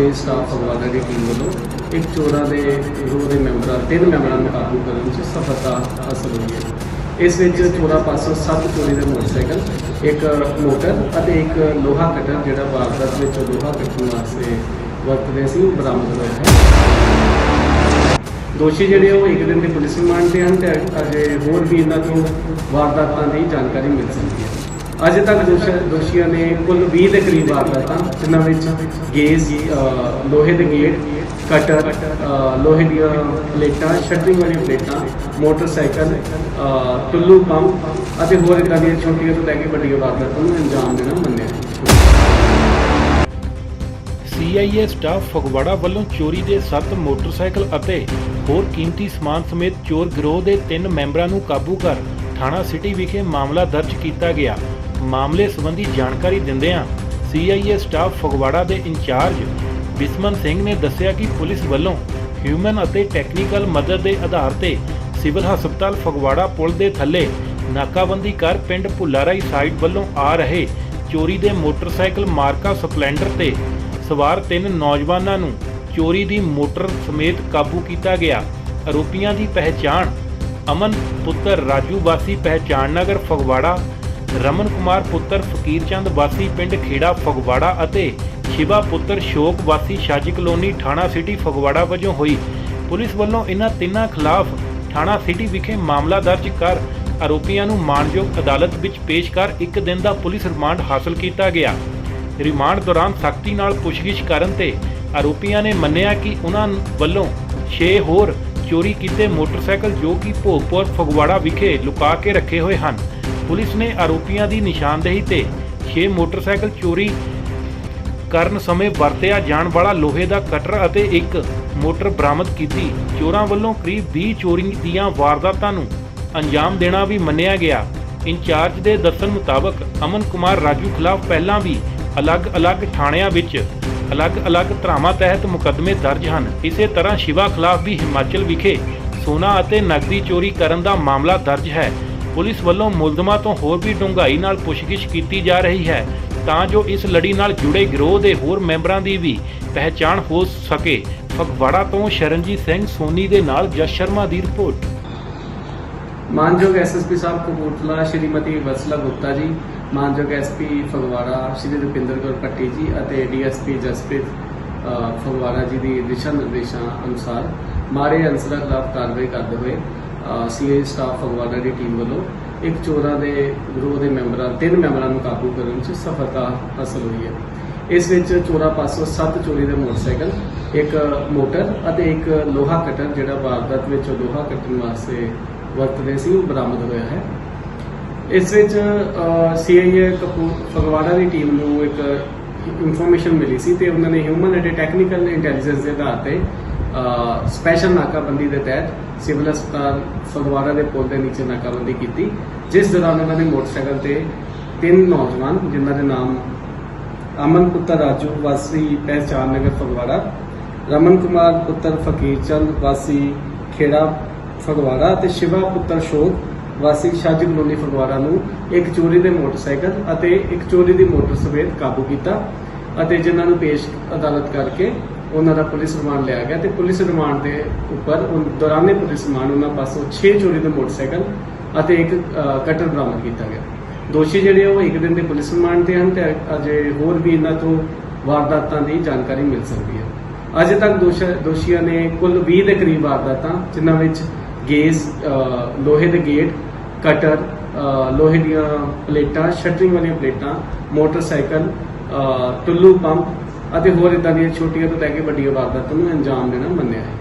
CA staff Phagwara ਦੀ team ਵੱਲੋਂ ਇੱਕ ਚੋਰਾਂ ਦੇ ਗਰੋਹ ਦੇ ਮੈਂਬਰਾਂ, ਤਿੰਨ ਮੈਂਬਰਾਂ ਨੂੰ ਕਾਬੂ ਕਰਨ ਵਿੱਚ ਸਫਲਤਾ ਹਾਸਲ ਹੋਈ ਹੈ। ਇਸ ਵਿੱਚ ਚੋਰਾਂ ਪਾਸੋਂ ਸੱਤ ਚੋਰੀ ਦੇ ਮੋਟਰਸਾਈਕਲ, ਇੱਕ ਮੋਟਰ ਅਤੇ ਇੱਕ ਲੋਹਾ ਕਟਰ ਜਿਹੜਾ ਵਾਰਦਾਤ ਵਿੱਚ ਲੋਹਾ ਕੱਟਣ ਵਾਸਤੇ ਵਰਤਦੇ ਸੀ ਉਹ ਬਰਾਮਦ ਹੋਇਆ ਹੈ। ਦੋਸ਼ੀ ਜਿਹੜੇ ਉਹ ਇੱਕ ਦਿਨ ਦੇ ਪੁਲਿਸ ਰਿਮਾਂਡ ਤੇ ਹਨ ਤੇ ਅਜੇ ਹੋਰ ਵੀ ਇਹਨਾਂ ਤੋਂ ਵਾਰਦਾਤਾਂ ਦੀ ਜਾਣਕਾਰੀ ਮਿਲ ਸਕਦੀ ਹੈ। ਅਜੇ ਤੱਕ ਦੋਸ਼- ਦੋਸ਼ੀਆਂ ਨੇ ਕੁੱਲ 20 ਦੇ ਕਰੀਬ ਵਾਰਦਾਤਾਂ ਜਿਨ੍ਹਾਂ ਵਿੱਚ ਗੇਜ ਅ, ਲੋਹੇ ਦੇ ਗੇਟ ਕਟਰ ਅ, ਲੋਹੇ ਦੀਆਂ ਪਲੇਟਾਂ ਸ਼ਟਰਿੰਗ ਵਾਲੀਆਂ ਪਲੇਟਾਂ ਮੋਟਰਸਾਈਕਲ ਟੁੱਲੂ ਪੰਪ ਅਤੇ ਹੋਰ ਇਦਾਂ ਦੀਆਂ ਛੋਟੀਆਂ ਤੋਂ ਲੈ ਕੇ ਵੱਡੀਆਂ ਵਾਰਦਾਤਾਂ ਨੂੰ ਅੰਜਾਮ ਦੇਣਾ ਮੰਨਿਆ ਹੈ ਸੀਆਈਏ ਸਟਾਫ ਫਗਵਾੜਾ ਵੱਲੋਂ ਚੋਰੀ ਦੇ 7 ਮੋਟਰਸਾਈਕਲ ਅਤੇ ਹੋਰ ਕੀਮਤੀ ਸਮਾਨ ਸਮੇਤ ਚੋਰ ਗਿਰੋਹ ਦੇ 3 ਮੈਂਬਰਾਂ ਨੂੰ ਕਾਬੂ ਕਰ ਥਾਣਾ ਸਿਟੀ ਵਿਖੇ ਮਾਮਲਾ ਦਰਜ ਕੀਤਾ ਗਿਆ। ਮਾਮਲੇ ਸੰਬੰਧੀ ਜਾਣਕਾਰੀ ਦਿੰਦਿਆਂ ਸੀਆਈਏ ਸਟਾਫ ਫਗਵਾੜਾ ਦੇ ਇੰਚਾਰਜ ਬਿਸਮਨ ਸਿੰਘ ਨੇ ਦੱਸਿਆ ਕਿ ਪੁਲਿਸ ਵੱਲੋਂ ਹਿਊਮਨ ਅਤੇ ਟੈਕਨੀਕਲ ਮਦਦ ਦੇ ਆਧਾਰ ਤੇ ਸਿਵਲ ਹਸਪਤਾਲ ਫਗਵਾੜਾ ਪੁਲ ਦੇ ਥੱਲੇ ਨਾਕਾਬੰਦੀ ਕਰ ਪਿੰਡ ਭੁੱਲਾਰਾਈ ਸਾਈਡ ਵੱਲੋਂ ਆ ਰਹੇ ਚੋਰੀ ਦੇ ਮੋਟਰਸਾਈਕਲ ਮਾਰਕਾ ਸਪਲੈਂਡਰ ਤੇ ਸਵਾਰ ਤਿੰਨ ਨੌਜਵਾਨਾਂ ਨੂੰ ਚੋਰੀ ਦੀ ਮੋਟਰ ਸਮੇਤ ਕਾਬੂ ਕੀਤਾ ਗਿਆ। ਆਰੋਪੀਆਂ ਦੀ ਪਹਿਚਾਣ ਅਮਨ ਪੁੱਤਰ ਰਾਜੂ ਵਾਸੀ, ਪਹਿਚਾਣ ਨਗਰ ਫਗਵਾੜਾ ਰਮਨ ਕੁਮਾਰ ਪੁੱਤਰ ਫਕੀਰ ਚੰਦ ਵਾਸੀ ਪਿੰਡ ਖੇੜਾ ਫਗਵਾੜਾ ਅਤੇ ਸ਼ਿਵਾ ਪੁੱਤਰ ਸ਼ੋਕ ਵਾਸੀ ਸ਼ਾਜੀ ਕਲੋਨੀ ਥਾਣਾ ਸਿਟੀ ਫਗਵਾੜਾ ਵਜੋਂ ਹੋਈ। ਪੁਲਿਸ ਵੱਲੋਂ ਇਹਨਾਂ ਤਿੰਨਾਂ ਖਿਲਾਫ ਥਾਣਾ ਸਿਟੀ ਵਿਖੇ ਮਾਮਲਾ ਦਰਜ ਕਰ ਆਰੋਪੀਆਂ ਨੂੰ ਮਾਣਯੋਗ ਅਦਾਲਤ ਵਿੱਚ ਪੇਸ਼ ਕਰ ਇੱਕ ਦਿਨ ਦਾ ਪੁਲਿਸ ਰਿਮਾਂਡ ਹਾਸਲ ਕੀਤਾ ਗਿਆ। ਰਿਮਾਂਡ ਦੌਰਾਨ ਸਖਤੀ ਨਾਲ ਪੁੱਛਗਿੱਛ ਕਰਨ ਤੇ ਆਰੋਪੀਆਂ ਨੇ ਮੰਨਿਆ ਕਿ ਉਹਨਾਂ ਵੱਲੋਂ 6 ਹੋਰ ਚੋਰੀ ਕੀਤੇ ਮੋਟਰਸਾਈਕਲ ਜੋ ਕਿ ਭੋਗਪੁਰ ਫਗਵਾੜਾ ਵਿਖੇ ਲੁਕਾ ਕੇ ਰੱਖੇ ਹੋਏ ਹਨ। ਪੁਲਿਸ ਨੇ ਆਰੋਪੀਆਂ ਦੀ ਨਿਸ਼ਾਨਦੇਹੀ ਤੇ 6 ਮੋਟਰਸਾਈਕਲ ਚੋਰੀ ਕਰਨ ਸਮੇਂ ਵਰਤਿਆ ਜਾਣ ਵਾਲਾ ਲੋਹੇ ਦਾ ਕਟਰ ਅਤੇ ਇੱਕ ਮੋਟਰ ਬਰਾਮਦ ਕੀਤੀ। ਚੋਰਾਂ ਵੱਲੋਂ ਕਰੀਬ 20 ਚੋਰੀ ਦੀਆਂ ਵਾਰਦਾਤਾਂ ਨੂੰ ਅੰਜਾਮ ਦੇਣਾ ਵੀ ਮੰਨਿਆ ਗਿਆ। ਇੰਚਾਰਜ ਦੇ ਦੱਸਣ ਮੁਤਾਬਕ ਅਮਨ ਕੁਮਾਰ ਰਾਜੂ ਖਿਲਾਫ ਪਹਿਲਾਂ ਵੀ ਅਲੱਗ-ਅਲੱਗ ਥਾਣਿਆਂ ਵਿੱਚ ਅਲੱਗ-ਅਲੱਗ ਧਰਾਵਾਂ ਤਹਿਤ ਮੁਕੱਦਮੇ ਦਰਜ ਹਨ। ਇਸੇ ਤਰ੍ਹਾਂ ਸ਼ਿਵਾ ਖਿਲਾਫ ਵੀ ਹਿਮਾਚਲ ਵਿਖੇ ਸੋਨਾ ਅਤੇ ਨਕਦੀ ਚੋਰੀ ਕਰਨ ਦਾ ਮਾਮਲਾ ਦਰਜ ਹੈ। ਪੁਲਿਸ ਵੱਲੋਂ ਮੁਲਜ਼ਮਾਂ ਤੋਂ ਹੋਰ ਵੀ ਡੂੰਘਾਈ ਨਾਲ ਪੁੱਛਗਿੱਛ ਕੀਤੀ ਜਾ ਰਹੀ ਹੈ, ਤਾਂ ਜੋ ਇਸ ਲੜੀ ਨਾਲ ਜੁੜੇ ਗਿਰੋਹ ਦੇ ਹੋਰ ਮੈਂਬਰਾਂ ਦੀ ਵੀ ਪਹਿਚਾਣ ਹੋ ਸਕੇ। ਫਗਵਾੜਾ ਤੋਂ ਸ਼ਰਨਜੀਤ ਸਿੰਘ ਸੋਨੀ ਦੇ ਨਾਲ ਜਸ ਸ਼ਰਮਾ ਦੀ ਰਿਪੋਰਟ। ਮਾਨਯੋਗ ਐਸਐਸਪੀ ਸਾਹਿਬ ਕਪੂਰਥਲਾ, ਸ਼੍ਰੀਮਤੀ ਵਸਲਾ ਗੁਪਤਾ ਜੀ, ਮਾਨਯੋਗ ਐਸਪੀ ਫਗਵਾੜਾ, ਸ਼੍ਰੀ ਰੁਪਿੰਦਰ ਕੌਰ ਪੱਟੀ ਜੀ ਅਤੇ ਡੀਐਸਪੀ ਜਸਪ੍ਰੀਤ ਫਗਵਾੜਾ ਜੀ ਦੀ ਦਿਸ਼ਾ ਨਿਰਦੇਸ਼ਾਂ ਅਨੁਸਾਰ ਮਾਰੇ ਅੰਸਰਾਂ ਖਿਲਾਫ ਕਾਰਵਾਈ ਕਰਦੇ ਹੋਏ ਸੀਏ ਸਟਾਫ ਫਗਵਾੜਾ ਦੀ ਟੀਮ ਵੱਲੋਂ ਇੱਕ ਚੋਰਾਂ ਦੇ ਗਰੋਹ ਦੇ ਮੈਂਬਰਾਂ, ਤਿੰਨ ਮੈਂਬਰਾਂ ਨੂੰ ਕਾਬੂ ਕਰਨ 'ਚ ਸਫਲਤਾ ਹਾਸਲ ਹੋਈ ਹੈ। ਇਸ ਵਿੱਚ ਚੋਰਾਂ ਪਾਸੋਂ ਸੱਤ ਚੋਰੀ ਦੇ ਮੋਟਰਸਾਈਕਲ, ਇੱਕ ਮੋਟਰ ਅਤੇ ਇੱਕ ਲੋਹਾ ਕਟਰ, ਜਿਹੜਾ ਵਾਰਦਾਤ ਵਿੱਚ ਲੋਹਾ ਕੱਟਣ ਵਾਸਤੇ ਵਰਤਦੇ ਸੀ, ਉਹ ਬਰਾਮਦ ਹੋਇਆ ਹੈ। ਇਸ ਵਿੱਚ ਸੀਆਈਏ ਕਪੂਰ ਫਗਵਾੜਾ ਦੀ ਟੀਮ ਨੂੰ ਇੱਕ ਇਨਫੋਰਮੇਸ਼ਨ ਮਿਲੀ ਸੀ ਤੇ ਉਹਨਾਂ ਨੇ ਹਿਊਮਨ ਅਤੇ ਟੈਕਨੀਕਲ ਇੰਟੈਲੀਜੈਂਸ ਦੇ ਆਧਾਰ ਤੇ ਸਪੈਸ਼ਲ ਨਾਕਾਬੰਦੀ ਦੇ ਤਹਿਤ ਸਿਵਲ ਹਸਪਤਾਲ ਫਗਵਾੜਾ ਦੇ ਪੁਲ ਦੇ ਨੀਚੇ ਨਾਕਾਬੰਦੀ ਕੀਤੀ, ਜਿਸ ਦੌਰਾਨ ਉਹਨਾਂ ਨੇ ਮੋਟਰਸਾਈਕਲ ਤੇ ਤਿੰਨ ਨੌਜਵਾਨ, ਜਿਨ੍ਹਾਂ ਦੇ ਨਾਮ ਅਮਨ ਪੁੱਤਰ ਰਾਜੂ, ਵਾਸੀ ਪਹਿਚਾਨ ਨਗਰ ਫਗਵਾੜਾ, ਰਮਨ ਕੁਮਾਰ ਪੁੱਤਰ ਫਕੀਰ ਚੰਦ, ਵਾਸੀ ਖੇੜਾ ਫਗਵਾੜਾ ਤੇ ਸ਼ਿਵਾ ਪੁੱਤਰ ਸ਼ੋਕ ਵਾਸੀ ਸ਼ਾਜੀ ਕਲੋਨੀ ਫਗਵਾੜਾ ਨੂੰ ਇੱਕ ਚੋਰੀ ਦੇ ਮੋਟਰਸਾਈਕਲ ਅਤੇ ਇੱਕ ਚੋਰੀ ਦੀ ਮੋਟਰ ਸਮੇਤ ਕਾਬੂ ਕੀਤਾ ਅਤੇ ਜਿਨ੍ਹਾਂ ਨੂੰ ਪੇਸ਼ ਅਦਾਲਤ ਕਰਕੇ ਉਹਨਾਂ ਦਾ ਪੁਲਿਸ ਰਿਮਾਂਡ ਲਿਆ ਗਿਆ ਤੇ ਪੁਲਿਸ ਰਿਮਾਂਡ ਦੇ ਉੱਪਰ ਦੌਰਾਨੇ ਪੁਲਿਸ ਰਿਮਾਂਡ ਉਹਨਾਂ ਪਾਸੋਂ 6 ਚੋਰੀ ਦੇ ਮੋਟਰਸਾਈਕਲ ਅਤੇ ਇੱਕ ਕਟਰ ਬਰਾਮਦ ਕੀਤਾ ਗਿਆ। ਦੋਸ਼ੀ ਜਿਹੜੇ ਉਹ ਇੱਕ ਦਿਨ ਦੇ ਪੁਲਿਸ ਰਿਮਾਂਡ ਤੇ ਹਨ ਤੇ ਅਜੇ ਹੋਰ ਵੀ ਇਹਨਾਂ ਤੋਂ ਵਾਰਦਾਤਾਂ ਦੀ ਜਾਣਕਾਰੀ ਮਿਲ ਸਕਦੀ ਹੈ। ਅਜੇ ਤੱਕ ਦੋਸ਼ੀਆਂ ਨੇ ਕੁੱਲ 20 ਦੇ ਕਰੀਬ ਵਾਰਦਾਤਾਂ, ਜਿਨ੍ਹਾਂ ਵਿੱਚ ਗੇਜ ਲੋਹੇ ਦੇ ਗੇਟ, ਕਟਰ ਲੋਹੇ ਦੀਆਂ ਪਲੇਟਾਂ, ਸ਼ਟਰਿੰਗ ਵਾਲੀਆਂ ਪਲੇਟਾਂ, ਮੋਟਰਸਾਈਕਲ ਟੁੱਲੂ ਪੰਪ ਅਤੇ ਹੋਰ ਇਦਾਂ ਦੀਆਂ ਛੋਟੀਆਂ ਤੋਂ ਲੈ ਕੇ ਵੱਡੀਆਂ ਵਾਰਦਾਤਾਂ ਨੂੰ ਅੰਜਾਮ ਦੇਣਾ ਮੰਨਿਆ ਹੈ।